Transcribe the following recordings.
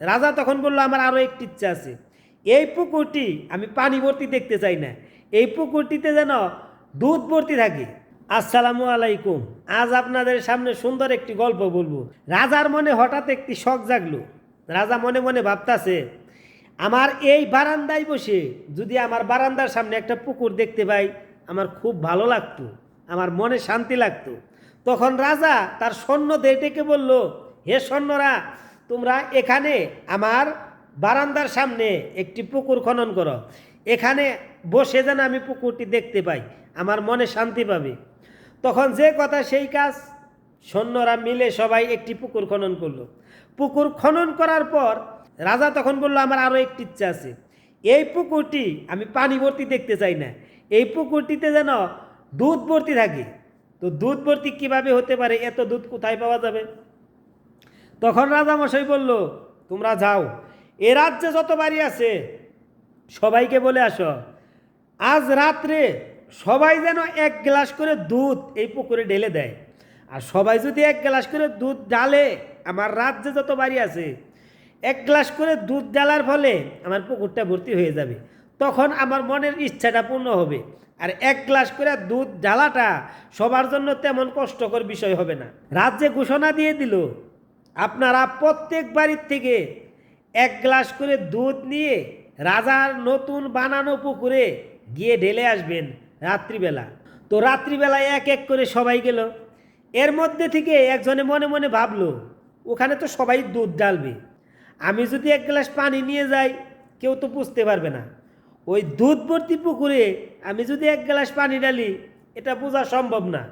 রাজা তখন বলল, আমার আরও একটি ইচ্ছা আছে। এই পুকুরটি আমি পানি ভর্তি দেখতে চাই না। এই পুকুরটিতে যেন দুধ ভর্তি থাকে। আসসালামু আলাইকুম। আজ আপনাদের সামনে সুন্দর একটি গল্প বলব। রাজার মনে হঠাৎ একটি শখ জাগলো। রাজা মনে মনে ভাবতাছে, আমার এই বারান্দায় বসে যদি আমার বারান্দার সামনে একটা পুকুর দেখতে পাই, আমার খুব ভালো লাগতো, আমার মনে শান্তি লাগতো। তখন রাজা তার সৈন্যদের ডেকে বলল, হে সৈন্যরা তোমরা এখানে আমার বারান্দার সামনে একটি পুকুর খনন করো। এখানে বসে যেন আমি পুকুরটি দেখতে পাই, আমার মনে শান্তি পাবে। তখন যে কথা সেই কাজ, সৈন্যরা মিলে সবাই একটি পুকুর খনন করল। পুকুর খনন করার পর রাজা তখন বলল, আমার আরও একটি ইচ্ছা আছে। এই পুকুরটি আমি পানি ভর্তি দেখতে চাই না। এই পুকুরটিতে যেন দুধ ভর্তি থাকে। তো দুধ ভর্তি কীভাবে হতে পারে? এত দুধ কোথায় পাওয়া যাবে? তখন রাজামশাই বলল, তোমরা যাও, এ রাজ্যে যত বাড়ি আছে, সবাইকে বলে আসো। আজ রাত্রে সবাই যেন এক গ্লাস করে দুধ এই পুকুরে ঢেলে দেয়। আর সবাই যদি এক গ্লাস করে দুধ ডালে আমার রাজ্যে যত বাড়ি আছে, এক গ্লাস করে দুধ ডালার ফলে আমার পুকুরটা ভর্তি হয়ে যাবে। তখন আমার মনের ইচ্ছাটা পূর্ণ হবে। আর এক গ্লাস করে দুধ ঢালাটা সবার জন্য তেমন কষ্টকর বিষয় হবে না। রাজ্যে ঘোষণা দিয়ে দিল আপনারা প্রত্যেক বাড়ির থেকে এক গ্লাস করে দুধ নিয়ে রাজার নতুন বানানো পুকুরে গিয়ে ঢেলে আসবেন রাত্রিবেলা। তো রাত্রিবেলায় এক এক করে সবাই গেল। এর মধ্যে থেকে একজনে মনে মনে ভাবলো, ওখানে তো সবাই দুধ ডালবে আমি যদি এক গ্লাস পানি নিয়ে যাই, কেউ তো বুঝতে পারবে না। ওই দুধ ভর্তি পুকুরে আমি যদি এক গ্লাস পানি ডালি এটা বোঝা সম্ভব না।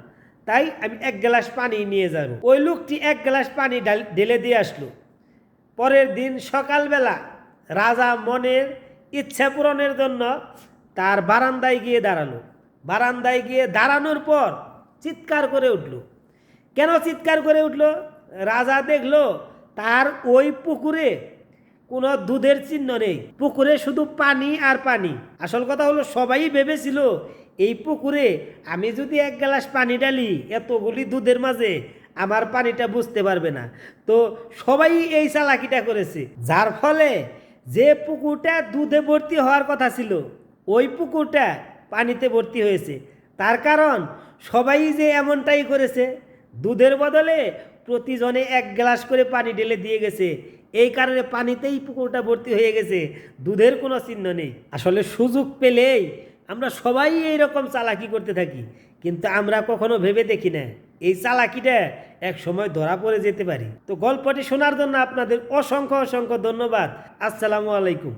তাই আমি এক গ্লাস পানি নিয়ে যাব। ওই লোকটি এক গ্লাস পানি ঢেলে দিয়ে আসলো। পরের দিন সকালবেলা রাজা মনের ইচ্ছা পূরণের জন্য তার বারান্দায় গিয়ে দাঁড়াল। বারান্দায় গিয়ে দাঁড়ানোর পর চিৎকার করে উঠল। কেন চিৎকার করে উঠল? রাজা দেখল তার ওই পুকুরে কোনো দুধের চিহ্ন নেই। পুকুরে শুধু পানি আর পানি। আসল কথা হলো সবাই ভেবেছিল এই পুকুরে আমি যদি এক গ্লাস পানি ডালি এতগুলি দুধের মাঝে, আমার পানিটা বুঝতে পারবে না। তো সবাই এই চালাকিটা করেছে। যার ফলে যে পুকুরটা দুধে ভর্তি হওয়ার কথা ছিল, ওই পুকুরটা পানিতে ভর্তি হয়েছে। তার কারণ সবাই যে এমনটাই করেছে, দুধের বদলে প্রতিজনে এক গ্লাস করে পানি ঢেলে দিয়ে গেছে। এই কারণে পানিতেই পুকুরটা ভর্তি হয়ে গেছে। দুধের কোনো চিহ্ন নেই। আসলে সুযোগ পেলেই আমরা সবাই এই রকম চালাকি করতে থাকি, কিন্তু আমরা কখনো ভেবে দেখি না। এই চালাকিটা এক সময় ধরা পড়ে যেতে পারি। তো গল্পটি শোনার জন্য আপনাদের অসংখ্য অসংখ্য ধন্যবাদ। আসসালামু আলাইকুম।